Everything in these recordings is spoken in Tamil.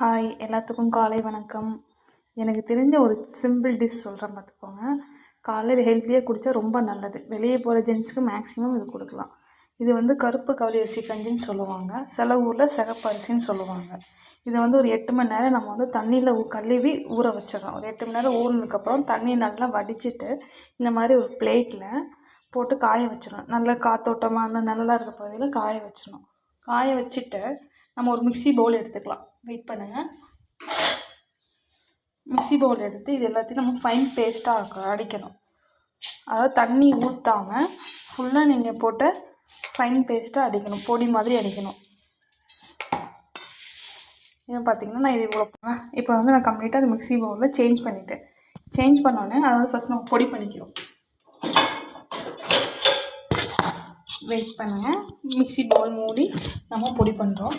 ஹாய் எல்லாத்துக்கும் காலை வணக்கம். எனக்கு தெரிஞ்ச ஒரு சிம்பிள் டிஷ் சொல்கிறேன் பார்த்துக்கோங்க. காலையில் இது ஹெல்த்தியாக குடித்தா ரொம்ப நல்லது. வெளியே போகிற ஜென்ஸுக்கு மேக்ஸிமம் இது கொடுக்கலாம். இது வந்து கருப்பு கவலி அரிசி கஞ்சின்னு சொல்லுவாங்க. சில ஊரில் சிகப்பு அரிசின்னு சொல்லுவாங்க. இதை வந்து ஒரு எட்டு மணி நேரம் நம்ம வந்து தண்ணியில் கழுவி ஊற வச்சிடறோம். ஒரு எட்டு மணி நேரம் ஊறினதுக்கப்புறம் தண்ணி நல்லா வடிச்சிட்டு இந்த மாதிரி ஒரு பிளேட்டில் போட்டு காய வச்சிடணும். நல்லா காத்தோட்டமான நல்லா இருக்க பகுதியில் காய வச்சிடணும். காய வச்சுட்டு நம்ம ஒரு மிக்சி பவுல் எடுத்துக்கலாம். வெயிட் பண்ணுங்கள் மிக்சி பவுல் எடுத்து இது எல்லாத்தையும் நம்ம ஃபைன் பேஸ்ட்டாக அடிக்கணும். அதாவது தண்ணி ஊற்றாமல் ஃபுல்லாக நீங்கள் போட்டு ஃபைன் பேஸ்ட்டாக அடிக்கணும். பொடி மாதிரி அடிக்கணும். இப்போ பார்த்தீங்கன்னா நான் இது இவ்வளோ இப்போ வந்து நான் கம்ப்ளீட்டாக அந்த மிக்சி பவுலில் சேஞ்ச் பண்ணிவிட்டேன் சேஞ்ச் பண்ணோன்னே அதாவது ஃபஸ்ட் நம்ம பொடி பண்ணிக்கிறோம். வெயிட் பண்ணுங்கள் மிக்சி பவுல் மூடி நம்ம பொடி பண்ணுறோம்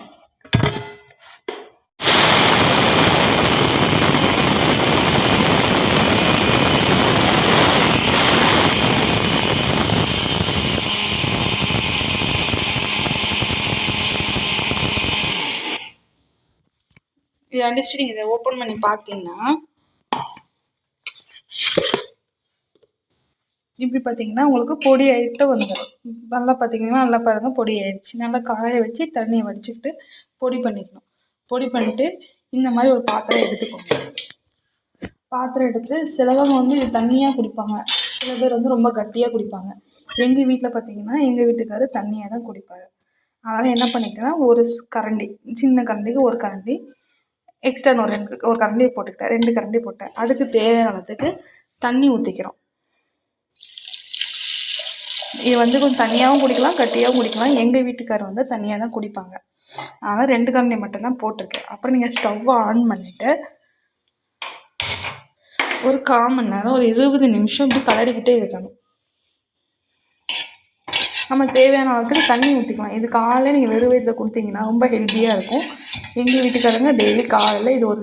இதை அடிச்சுட்டு நீங்கள் இதை ஓப்பன் பண்ணி பார்த்தீங்கன்னா இப்படி பார்த்தீங்கன்னா உங்களுக்கு பொடி ஆகிட்டு வந்துடும் நல்லா பார்த்தீங்கன்னா நல்லா பாருங்கள் பொடி ஆயிடுச்சு. நல்லா காய வச்சு தண்ணியை வடிச்சுக்கிட்டு பொடி பண்ணிக்கணும். பொடி பண்ணிட்டு இந்த மாதிரி ஒரு பாத்திரம் எடுத்துக்கோங்க. பாத்திரம் எடுத்து சிலவங்க வந்து இது தண்ணியாக குடிப்பாங்க. சில பேர் வந்து ரொம்ப கட்டியாக குடிப்பாங்க. எங்கள் வீட்டில் பார்த்தீங்கன்னா எங்கள் வீட்டுக்காரர் தண்ணியாக தான் குடிப்பார். அதனால் என்ன பண்ணிக்கிறேன் ஒரு கரண்டி சின்ன கரண்டிக்கு ஒரு கரண்டி எக்ஸ்ட்ரா ஒரு ரெண்டு ஒரு கரண்டி போட்டுக்கிட்டேன். ரெண்டு கரண்டி போட்டேன். அதுக்கு தேவையான அளவுக்கு தண்ணி ஊற்றிக்கிறோம் இது வந்து கொஞ்சம் தனியாகவும் குடிக்கலாம் கட்டியாகவும் குடிக்கலாம். எங்கள் வீட்டுக்காரர் வந்து தனியாக தான் குடிப்பாங்க. அதனால் ரெண்டு கரண்டி மட்டும்தான் போட்டிருக்கேன். அப்புறம் நீங்கள் ஸ்டவ்வை ஆன் பண்ணிவிட்டு ஒரு கால் மணி நேரம் ஒரு இருபது நிமிஷம் இப்படி கலரிக்கிட்டே இருக்கணும். நம்ம தேவையான அளவுக்கு தண்ணி ஊற்றிக்கலாம் இது காலையில் நீங்கள் வெறும் வயிற்றில் கொடுத்தீங்கன்னா ரொம்ப ஹெல்த்தியாக இருக்கும். எங்கள் வீட்டுக்காரங்க டெய்லி காலையில் இது ஒரு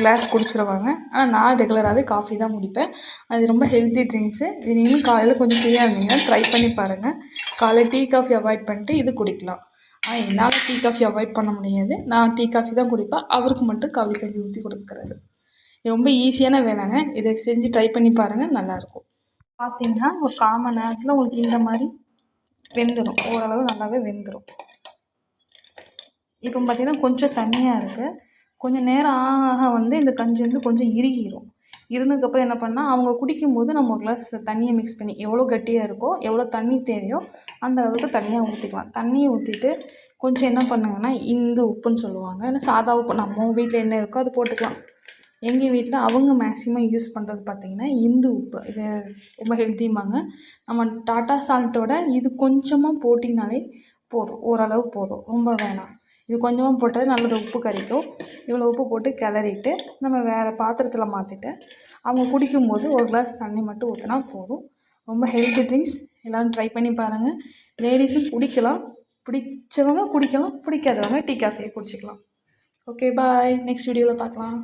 கிளாஸ் குடிச்சிருவாங்க. ஆனால் நான் ரெகுலராகவே காஃபி தான் குடிப்பேன். அது ரொம்ப ஹெல்த்தி ட்ரிங்க்ஸு இது நீங்களும் காலையில் கொஞ்சம் ஃப்ரீயாக இருந்தீங்கன்னா ட்ரை பண்ணி பாருங்கள் காலையில் டீ காஃபி அவாய்ட் பண்ணிட்டு இது குடிக்கலாம். ஆனால் என்னால் டீ காஃபி அவாய்ட் பண்ண முடியாது. நான் டீ காஃபி தான் குடிப்பேன். அவருக்கு மட்டும் கவலி கஞ்சி ஊற்றி கொடுக்குறது. இது ரொம்ப ஈஸியான வேலைங்க. இதை செஞ்சு ட்ரை பண்ணி பாருங்கள் நல்லாயிருக்கும் பார்த்தீங்கன்னா ஒரு காமன் நேரத்தில் உங்களுக்கு இந்த மாதிரி வெந்துடும் ஓரளவு நல்லாவே வெந்துடும் இப்போ பார்த்திங்கன்னா கொஞ்சம் தண்ணியாக இருக்குது கொஞ்சம் நேரம் ஆக ஆக வந்து இந்த கஞ்சி வந்து கொஞ்சம் இறுகிடும் இருந்ததுக்கப்புறம் என்ன பண்ணால் அவங்க குடிக்கும்போது நம்ம ஒரு கிளாஸ் தண்ணியை மிக்ஸ் பண்ணி எவ்வளோ கட்டியாக இருக்கோ எவ்வளோ தண்ணி தேவையோ அந்த அளவுக்கு தண்ணியாக ஊற்றிக்கலாம் தண்ணியை ஊற்றிட்டு கொஞ்சம் என்ன பண்ணுங்கன்னா இந்து உப்புன்னு சொல்லுவாங்க. ஏன்னா சாதா உப்பு நம்ம வீட்டில் என்ன இருக்கோ அது போட்டுக்கலாம். எங்கள் வீட்டில் அவங்க மேக்ஸிமம் யூஸ் பண்ணுறது பார்த்திங்கன்னா இந்து உப்பு. இது ரொம்ப ஹெல்த்திம்பாங்க நம்ம டாட்டா சால்ட்டோட இது கொஞ்சமாக போட்டிங்கனாலே போதும். ஓரளவு போதும். ரொம்ப வேணாம். இது கொஞ்சமாக போட்டால் நல்லது. உப்பு கறிக்கும் இவ்வளோ உப்பு போட்டு கிளறிட்டு நம்ம வேறு பாத்திரத்தில் மாற்றிட்டு அவங்க குடிக்கும்போது ஒரு கிளாஸ் தண்ணி மட்டும் ஊற்றினா போதும். ரொம்ப ஹெல்த்தி ட்ரிங்க்ஸ் எல்லோரும் ட்ரை பண்ணி பாருங்கள் லேடிஸும் குடிக்கலாம். பிடிச்சவங்க குடிக்கலாம். பிடிக்காதவங்க டீ காஃபியை குடிச்சிக்கலாம். ஓகே பாய் நெக்ஸ்ட் வீடியோவில் பார்க்கலாம்